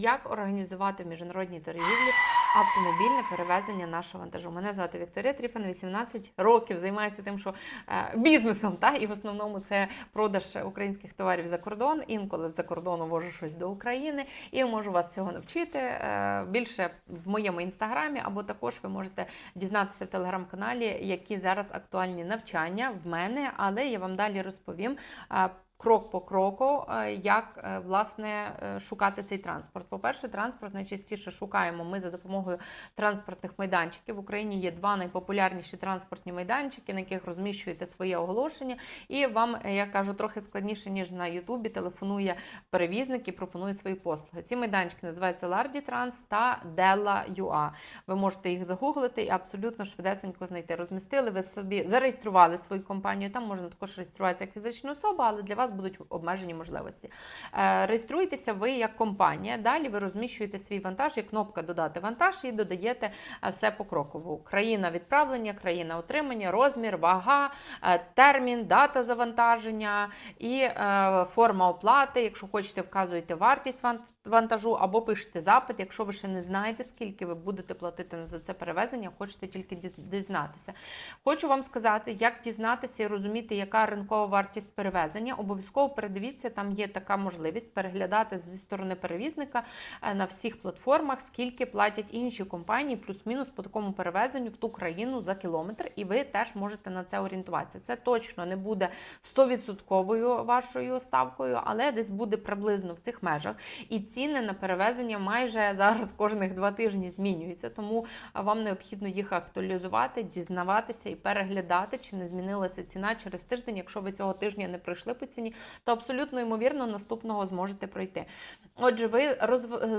Як організувати в міжнародній торгівлі автомобільне перевезення нашого вантажу? Мене звати Вікторія Тріфан, 18 років займаюся тим, що е, бізнесом, та і в основному це продаж українських товарів за кордон. Інколи з-за кордону вожу щось до України, і можу вас цього навчити. Е, більше в моєму інстаграмі, або також ви можете дізнатися в телеграм-каналі, які зараз актуальні навчання в мене, але я вам далі розповім. е, Крок по кроку, е, як е, власне е, шукати цей транспорт. По-перше, транспорт найчастіше шукаємо ми за допомогою транспортних майданчиків. В Україні є два найпопулярніші транспортні майданчики, на яких розміщуєте своє оголошення, і вам, я кажу, трохи складніше ніж на Ютубі. Телефонує перевізник і пропонує свої послуги. Ці майданчики називаються Lardy Trans та Della.ua. Ви можете їх загуглити і абсолютно швидесенько знайти. Розмістили ви собі, зареєстрували свою компанію. Там можна також реєструватися як фізична особа, але для вас будуть обмежені можливості. Е, Реєструєтеся ви як компанія. Далі ви розміщуєте свій вантаж, є кнопка Додати вантаж і додаєте е, все покроково. Країна відправлення, країна отримання, розмір, вага, е, термін, дата завантаження і форма оплати. Якщо хочете, вказуєте вартість вантажу або пишете запит, якщо ви ще не знаєте, скільки ви будете платити за це перевезення, хочете тільки дізнатися. Хочу вам сказати, як дізнатися і розуміти, яка ринкова вартість перевезення. Обов'язково передивіться, там є така можливість переглядати зі сторони перевізника е, на всіх платформах, скільки платять інші компанії, плюс-мінус по такому перевезенню в ту країну за кілометр, і ви теж можете на це орієнтуватися. Це точно не буде 100% вашою ставкою, але десь буде приблизно в цих межах. І ціни на перевезення майже зараз кожних два тижні змінюються, тому вам необхідно їх актуалізувати, дізнаватися і переглядати, чи не змінилася ціна через тиждень. Якщо ви цього тижня не пройшли по ціні, то абсолютно ймовірно наступного зможете пройти. Отже, ви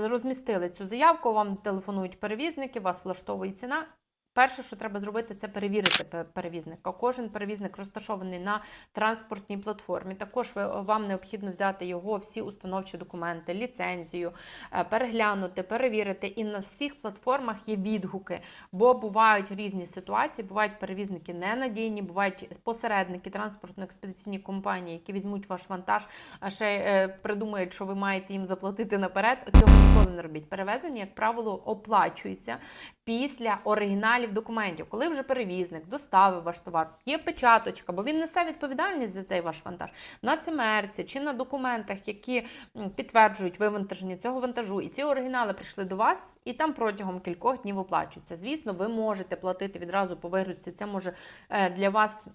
розмістили цю заявку, вам телефонують перевізники, вас влаштовує ціна. Перше, що треба зробити, це перевірити перевізника. Кожен перевізник розташований на транспортній платформі. Також вам необхідно взяти його всі установчі документи, ліцензію, е, переглянути, перевірити. І на всіх платформах є відгуки, бо бувають різні ситуації. Бувають перевізники ненадійні, бувають посередники, транспортно-експедиційні компанії, які візьмуть ваш вантаж, а ще е, придумають, що ви маєте їм заплатити наперед. Цього ніколи не робіть. Перевезення, як правило, оплачується після оригіналів документів, коли вже перевізник доставив ваш товар, є печаточка, бо він несе відповідальність за цей ваш вантаж на цимерці чи на документах, які підтверджують вивантаження цього вантажу. І ці оригінали прийшли до вас, і там протягом кількох днів оплачуються. Звісно, ви можете платити відразу по вигрузці. Це може е, для вас.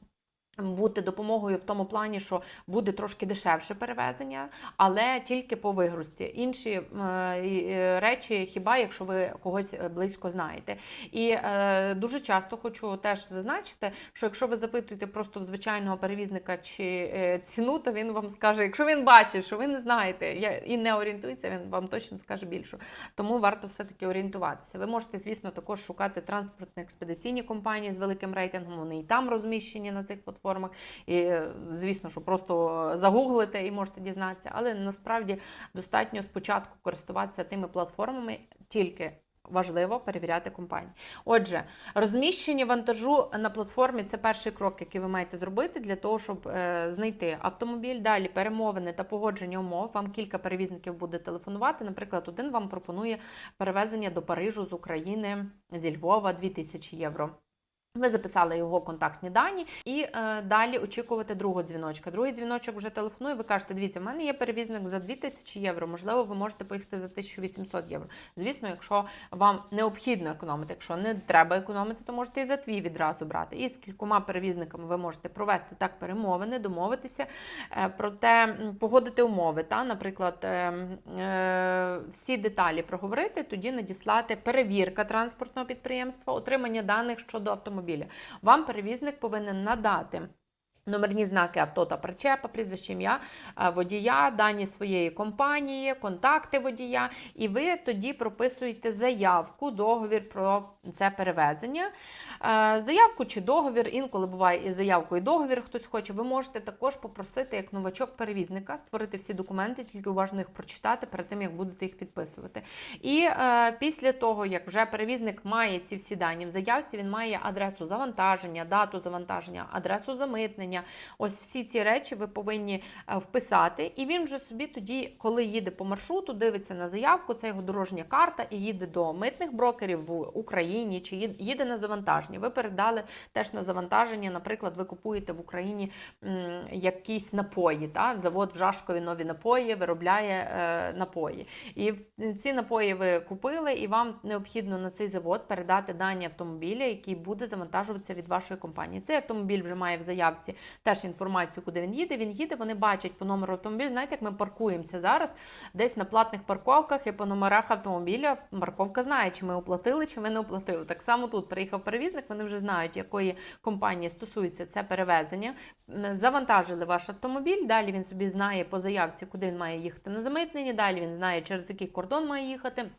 Бути допомогою в тому плані, що буде трошки дешевше перевезення, але тільки по вигрузці. Інші е, е, речі, хіба якщо ви когось е, близько знаєте. І е, дуже часто хочу теж зазначити, що якщо ви запитуєте просто в звичайного перевізника чи е, ціну, то він вам скаже, якщо він бачить, що ви не знаєте і не орієнтується, він вам точно скаже більше. Тому варто все-таки орієнтуватися. Ви можете, звісно, також шукати транспортно-експедиційні компанії з великим рейтингом. Вони і там розміщені на цих платформах. І, е, звісно, що просто загуглите і можете дізнатися. Але насправді достатньо спочатку користуватися тими платформами тільки. Важливо перевіряти компанії. Отже, розміщення вантажу на платформі це перший крок, який ви маєте зробити для того, щоб е, знайти автомобіль. Далі перемовини та погодження умов. Вам кілька перевізників буде телефонувати. Наприклад, один вам пропонує перевезення до Парижу з України зі Львова 2000 євро. Ви записали його контактні дані і е, далі очікувати другого дзвіночка. Другий дзвіночок вже телефонує. Ви кажете, дивіться, в мене є перевізник за 2000 євро. Можливо, ви можете поїхати за 1800 євро. Звісно, якщо вам необхідно економити, якщо не треба економити, то можете і за твій відразу брати. І з кількома перевізниками ви можете провести так перемовини, домовитися, е, проте погодити умови. Та, наприклад, е, е, всі деталі проговорити, тоді надіслати перевірка транспортного підприємства, отримання даних щодо автомобіля. Вам перевізник повинен надати. Номерні знаки авто та причепа, прізвище ім'я водія, дані своєї компанії, контакти водія, і ви тоді прописуєте заявку, договір про це перевезення. Е, Заявку чи договір, інколи буває і заявку, і договір хтось хоче. Ви можете також попросити як новачок перевізника створити всі документи, тільки уважно їх прочитати перед тим, як будете їх підписувати. І е, після того, як вже перевізник має ці всі дані в заявці, він має адресу завантаження, дату завантаження, адресу замитнення, перевезення. Ось всі ці речі ви повинні е, вписати. І він вже собі тоді, коли їде по маршруту, дивиться на заявку, це його дорожня карта, і їде до митних брокерів в Україні чи їде на завантаження. Ви передали теж на завантаження. Наприклад, ви купуєте в Україні якісь напої. Та? Завод в Жашкові нові напої виробляє е, напої. І ці напої ви купили, і вам необхідно на цей завод передати дані автомобіля, який буде завантажуватися від вашої компанії. Цей автомобіль вже має в заявці теж інформацію, куди він їде. Він їде, вони бачать по номеру автомобіля. Знаєте, як ми паркуємося зараз десь на платних парковках і по номерах автомобіля парковка знає, чи ми оплатили, чи ми не оплатили. Так само тут приїхав перевізник, вони вже знають, якої компанії стосується це перевезення. Завантажили ваш автомобіль. Далі він собі знає по заявці, куди він має їхати на замитнення. Далі він знає, через який кордон має їхати.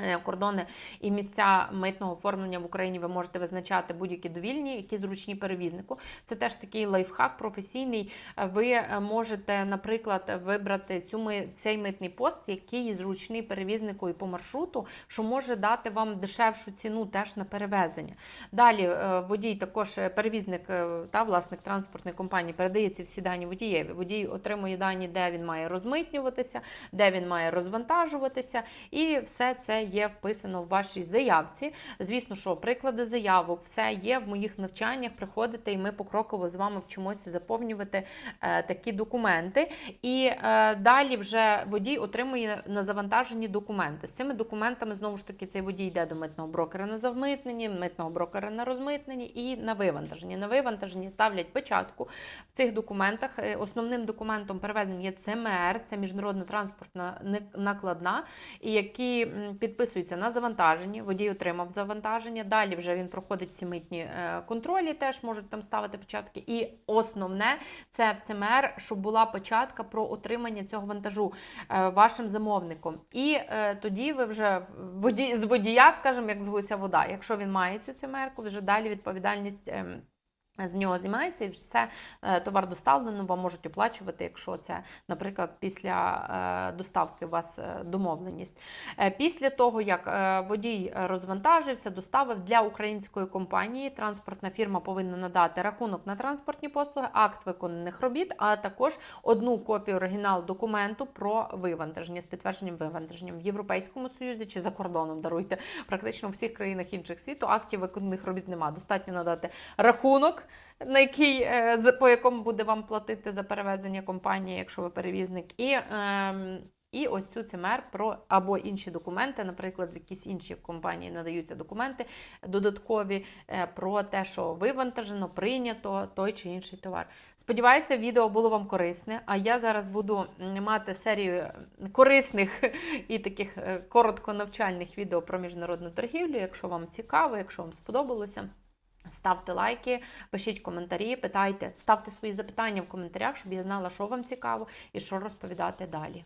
Е, Кордони і місця митного оформлення в Україні ви можете визначати будь-які довільні, які зручні перевізнику. Це теж такий лайфхак професійний. Е, Ви е, можете, наприклад, вибрати цю цей митний пост, який зручний перевізнику і по маршруту, що може дати вам дешевшу ціну теж на перевезення. Далі водій, також перевізник та власник транспортної компанії передає ці всі дані водієві. Водій отримує дані, де він має розмитнюватися, де він має розвантажуватися, і все це є вписано в вашій заявці. Звісно, що приклади заявок, все є в моїх навчаннях. Приходите, і ми покроково з вами вчимося заповнювати е, такі документи. І е, далі вже водій отримує на завантаженні документи. З цими документами знову ж таки цей водій йде до митного брокера на завмитненні, митного брокера на розмитненні і на вивантаженні. На вивантаженні ставлять печатку. В цих документах е, основним документом перевезення є ЦМР, це міжнародна транспортна накладна, які м, підписуються на завантаженні. Водій отримав завантаження. Далі вже він проходить всі митні е, контролі, теж можуть там ставити печатки. І основне це в ЦМР, щоб була печатка про отримання цього вантажу е, вашим замовником. І е, тоді ви вже водій, з водія, скажімо, як з гуся вода. Якщо він має цю ЦМР-ку, вже далі відповідальність. З нього знімається і все е, товар доставлено, вам можуть оплачувати, якщо це, наприклад, після е, доставки у вас е, домовленість. Після того, як водій розвантажився, доставив для української компанії, транспортна фірма повинна надати рахунок на транспортні послуги, акт виконаних робіт, а також одну копію оригіналу документу про вивантаження з підтвердженням вивантаження в Європейському Союзі чи за кордоном. Даруйте практично в всіх країнах інших світу актів виконаних робіт немає. Достатньо надати рахунок, на який е, по якому буде вам платити за перевезення компанії, якщо ви перевізник, і. ем, і ось цю ЦМР про або інші документи, наприклад, в якісь інші компанії надаються документи додаткові е, про те, що вивантажено, прийнято той чи інший товар. Сподіваюся, відео було вам корисне. А я зараз буду мати серію корисних і таких е, коротко навчальних відео про міжнародну торгівлю. Якщо вам цікаво, якщо вам сподобалося. Ставте лайки, пишіть коментарі, питайте, ставте свої запитання в коментарях, щоб я знала, що вам цікаво і що розповідати далі.